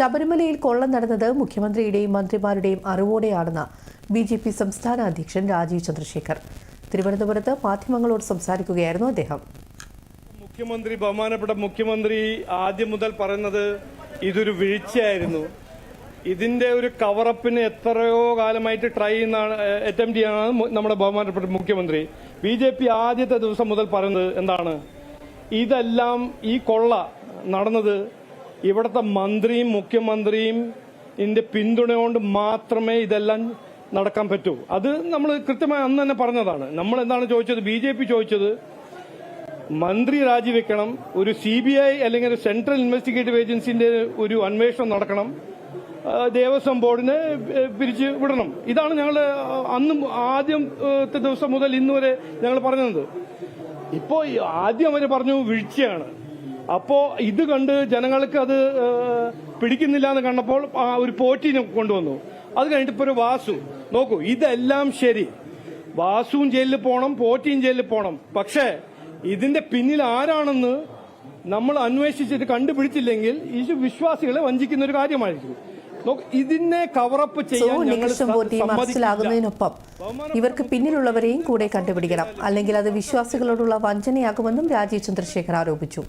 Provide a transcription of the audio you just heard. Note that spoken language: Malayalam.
ശബരിമലയിൽ കൊള്ള നടന്നത് മുഖ്യമന്ത്രിയുടെയും മന്ത്രിമാരുടെയും അറിവോടെയാണെന്ന് ബി ജെ പി സംസ്ഥാന അധ്യക്ഷൻ രാജീവ് ചന്ദ്രശേഖർ. തിരുവനന്തപുരത്ത് മാധ്യമങ്ങളോട് സംസാരിക്കുകയായിരുന്നു അദ്ദേഹം. മുഖ്യമന്ത്രി ബഹുമാനപ്പെട്ട മുഖ്യമന്ത്രി ആദ്യം മുതൽ പറയുന്നത് ഇതൊരു വീഴ്ചയായിരുന്നു. ഇതിന്റെ ഒരു കവറപ്പിന് എത്രയോ കാലമായിട്ട് ട്രൈ ചെയ്യുന്നതാണ് അറ്റംപ്റ്റ് ചെയ്യാനാണ് നമ്മുടെ ബഹുമാനപ്പെട്ട മുഖ്യമന്ത്രി. ബി ജെ പി ആദ്യത്തെ ദിവസം മുതൽ പറയുന്നത് എന്താണ്? ഇതെല്ലാം ഈ കൊള്ള നടന്നത് ഇവിടുത്തെ മന്ത്രിയും മുഖ്യമന്ത്രിയും ഇതിന്റെ പിന്തുണ കൊണ്ട് മാത്രമേ ഇതെല്ലാം നടക്കാൻ പറ്റൂ. അത് നമ്മൾ കൃത്യമായി അന്ന് തന്നെ പറഞ്ഞതാണ്. നമ്മൾ എന്താണ് ചോദിച്ചത്? ബി ചോദിച്ചത് മന്ത്രി രാജിവെക്കണം ഒരു സി അല്ലെങ്കിൽ ഒരു സെൻട്രൽ ഇൻവെസ്റ്റിഗേറ്റീവ് ഏജൻസിന്റെ ഒരു അന്വേഷണം നടക്കണം ദേവസ്വം ബോർഡിനെ പിരിച്ച് വിടണം. ഇതാണ് ഞങ്ങൾ അന്നും ആദ്യത്തെ ദിവസം മുതൽ ഇന്നുവരെ ഞങ്ങൾ പറഞ്ഞത്. ഇപ്പോ ആദ്യം അവർ പറഞ്ഞു വീഴ്ചയാണ്. അപ്പോ ഇത് കണ്ട് ജനങ്ങൾക്ക് അത് പിടിക്കുന്നില്ല എന്ന് കണ്ടപ്പോൾ ആ, ഒരു പോറ്റിനെ കൊണ്ടുവന്നു. അത് കഴിഞ്ഞിട്ട് ഇപ്പൊ ഒരു വാസു. നോക്കൂ ഇതെല്ലാം ശരി. വാസുവും ജയിലിൽ പോണം പോറ്റിയും ജയിലിൽ പോണം. പക്ഷേ ഇതിന്റെ പിന്നിൽ ആരാണെന്ന് നമ്മൾ അന്വേഷിച്ചിട്ട് കണ്ടുപിടിച്ചില്ലെങ്കിൽ ഈ വിശ്വാസികളെ വഞ്ചിക്കുന്ന ഒരു കാര്യമായിരിക്കും. ഇതിനെ കവറപ്പ് ചെയ്യാൻ സമ്മതിക്കില്ല. ഇവർക്ക് പിന്നിലുള്ളവരെയും കൂടെ കണ്ടുപിടിക്കണം. അല്ലെങ്കിൽ അത് വിശ്വാസികളോടുള്ള വഞ്ചനയാകുമെന്നും രാജീവ് ചന്ദ്രശേഖർ ആരോപിച്ചു.